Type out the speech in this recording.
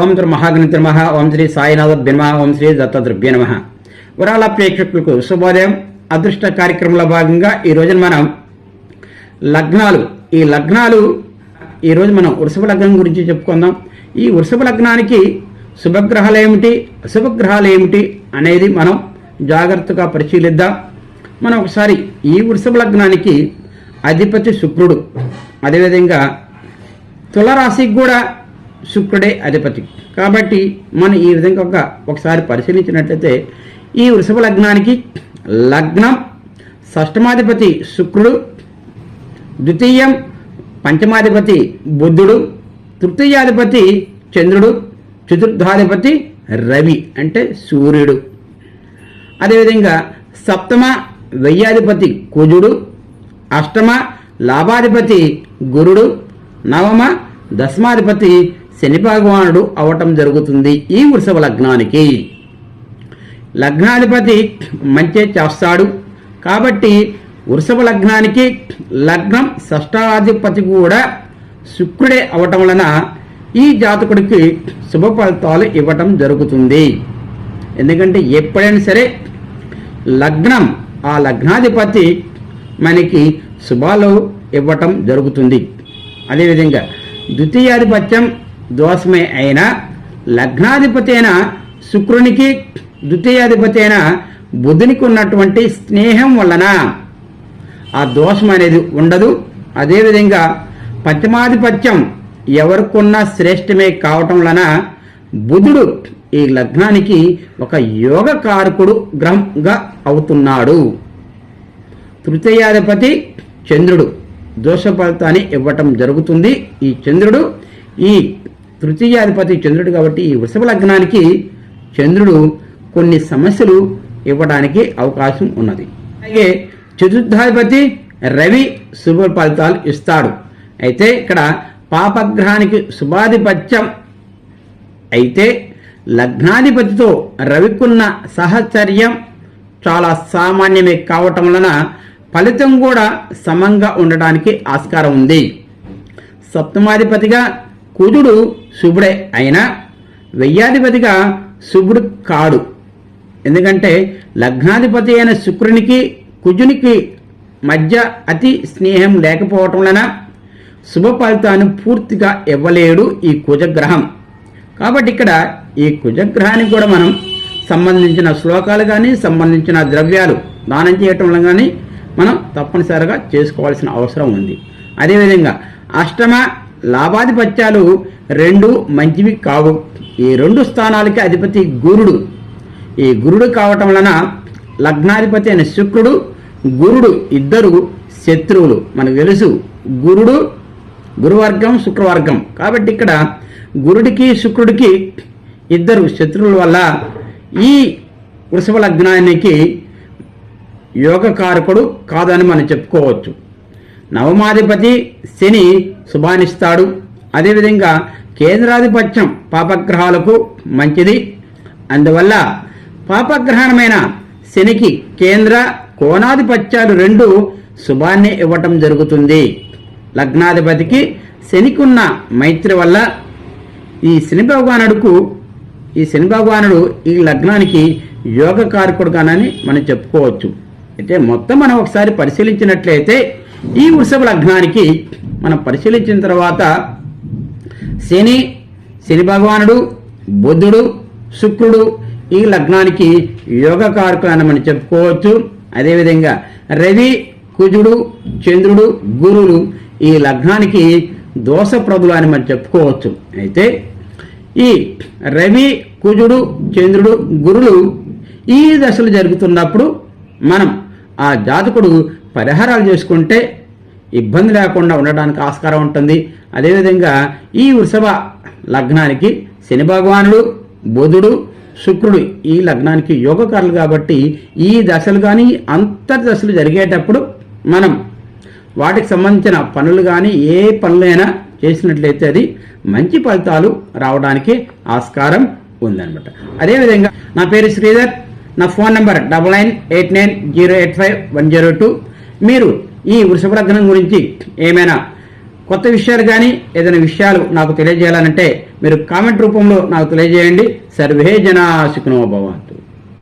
ఓం శ్రీ మహాగణిత నమ ఓం శ్రీ సాయినాథ బిన్మ ఓం శ్రీ దత్తద్రభ్య నమ. వరాల ప్రేక్షకులకు శుభోదయం. అదృష్ట కార్యక్రమంలో భాగంగా ఈ రోజున మనం లగ్నాలు ఈ లగ్నాలు ఈరోజు మనం వృషభ లగ్నం గురించి చెప్పుకుందాం. ఈ వృషభ లగ్నానికి శుభగ్రహాలు ఏమిటి అశుభగ్రహాలు ఏమిటి అనేది మనం జాగ్రత్తగా పరిశీలిద్దాం. మనం ఒకసారి ఈ వృషభ లగ్నానికి అధిపతి శుక్రుడు. అదేవిధంగా తులరాశికి కూడా శుక్రుడే అధిపతి. కాబట్టి మనం ఈ విధంగా ఒక ఒకసారి పరిశీలించినట్లయితే ఈ వృషభ లగ్నానికి లగ్నం షష్టమాధిపతి శుక్రుడు ద్వితీయం పంచమాధిపతి బుద్ధుడు తృతీయాధిపతి చంద్రుడు చతుర్థాధిపతి రవి అంటే సూర్యుడు. అదేవిధంగా సప్తమ వెయ్యాధిపతి కుజుడు అష్టమ లాభాధిపతి గురుడు నవమ దశమాధిపతి శని భగవానుడు అవటం జరుగుతుంది ఈ వృషభ లగ్నానికి. లగ్నాధిపతి మంచి చేస్తాడు. కాబట్టి వృషభ లగ్నానికి లగ్నం షష్టాధిపతి కూడా శుక్రుడే అవటం వలన ఈ జాతకుడికి శుభ ఫలితాలు ఇవ్వటం జరుగుతుంది. ఎందుకంటే ఎప్పుడైనా సరే లగ్నం ఆ లగ్నాధిపతి మనకి శుభాలు ఇవ్వటం జరుగుతుంది. అదేవిధంగా ద్వితీయాధిపత్యం దోషమే అయినా లగ్నాధిపతి అయిన శుక్రునికి ద్వితీయాధిపతి అయిన బుధునికి ఉన్నటువంటి స్నేహం వలన ఆ దోషం అనేది ఉండదు. అదేవిధంగా పంచమాధిపత్యం ఎవరికున్నా శ్రేష్టమే కావటం వలన బుధుడు ఈ లగ్నానికి ఒక యోగ కారకుడు గ్రహంగా అవుతున్నాడు. తృతీయాధిపతి చంద్రుడు. దోష ఫలితాన్ని ఇవ్వటం జరుగుతుంది. ఈ చంద్రుడు ఈ తృతీయాధిపతి చంద్రుడు కాబట్టి ఈ వృషభ లగ్నానికి చంద్రుడు కొన్ని సమస్యలు ఇవ్వడానికి అవకాశం ఉన్నది. అలాగే చతుర్థాధిపతి రవి శుభ ఫలితాలు ఇస్తాడు. అయితే ఇక్కడ పాపగ్రహానికి శుభాధిపత్యం అయితే లగ్నాధిపతితో రవికున్న సహచర్యం చాలా సామాన్యమే కావటం వలన ఫలితం కూడా సమంగా ఉండడానికి ఆస్కారం ఉంది. సప్తమాధిపతిగా కుజుడు శుభుడే అయినా వెయ్యాధిపతిగా శుభుడు కాడు. ఎందుకంటే లగ్నాధిపతి అయిన శుక్రునికి కుజునికి మధ్య అతి స్నేహం లేకపోవటం వలన శుభ ఫలితాన్ని పూర్తిగా ఇవ్వలేడు ఈ కుజగ్రహం. కాబట్టి ఇక్కడ ఈ కుజగ్రహానికి కూడా మనం సంబంధించిన శ్లోకాలు కానీ సంబంధించిన ద్రవ్యాలు దానం చేయటం వలన కానీ మనం తప్పనిసరిగా చేసుకోవాల్సిన అవసరం ఉంది. అదేవిధంగా అష్టమ లాభాధిపత్యాలు రెండు మంచివి కావు. ఈ రెండు స్థానాలకి అధిపతి గురుడు. ఈ గురుడు కావటం వలన లగ్నాధిపతి అయిన శుక్రుడు గురుడు ఇద్దరు శత్రువులు. మనకు తెలుసు గురుడు గురువర్గం శుక్రవర్గం. కాబట్టి ఇక్కడ గురుడికి శుక్రుడికి ఇద్దరు శత్రువుల వల్ల ఈ వృషభ లగ్నానికి యోగకారకుడు కాదని మనం చెప్పుకోవచ్చు. నవమాధిపతి శని శుభానిస్తాడు. అదేవిధంగా కేంద్రాధిపత్యం పాపగ్రహాలకు మంచిది. అందువల్ల పాపగ్రహణమైన శనికి కేంద్ర కోణాధిపత్యాలు రెండు శుభాన్ని ఇవ్వటం జరుగుతుంది. లగ్నాధిపతికి శనికున్న మైత్రి వల్ల ఈ శని భగవానుడుకు ఈ శని భగవానుడు ఈ లగ్నానికి యోగ కారకుడుగానని మనం చెప్పుకోవచ్చు. అయితే మొత్తం మనం ఒకసారి పరిశీలించినట్లయితే ఈ వృషభ లగ్నానికి మనం పరిశీలించిన తర్వాత శని శని భగవానుడు బుద్ధుడు శుక్రుడు ఈ లగ్నానికి యోగకారకులు అని మనం చెప్పుకోవచ్చు. అదేవిధంగా రవి కుజుడు చంద్రుడు గురువులు ఈ లగ్నానికి దోషప్రదులు అని మనం చెప్పుకోవచ్చు. అయితే ఈ రవి కుజుడు చంద్రుడు గురులు ఈ దశలు జరుగుతున్నప్పుడు మనం ఆ జాతకుడు పరిహారాలు చేసుకుంటే ఇబ్బంది లేకుండా ఉండడానికి ఆస్కారం ఉంటుంది. అదేవిధంగా ఈ వృషభ లగ్నానికి శని భగవానుడు బుధుడు శుక్రుడు ఈ లగ్నానికి యోగకారులు కాబట్టి ఈ దశలు కానీ అంతర్ దశలు జరిగేటప్పుడు మనం వాటికి సంబంధించిన పనులు కానీ ఏ పనులైనా చేసినట్లయితే అది మంచి ఫలితాలు రావడానికి ఆస్కారం ఉందన్నమాట. అదేవిధంగా నా పేరు శ్రీధర్ నా phone number double nine eight nine zero eight five one zero two మీరు ఈ వృషభ లగ్నం గురించి ఏమైనా కొత్త విషయాలు కానీ ఏదైనా విషయాలు నాకు తెలియజేయాలంటే మీరు కామెంట్ రూపంలో నాకు తెలియజేయండి. సర్వే జనా సుఖనో భవంతు.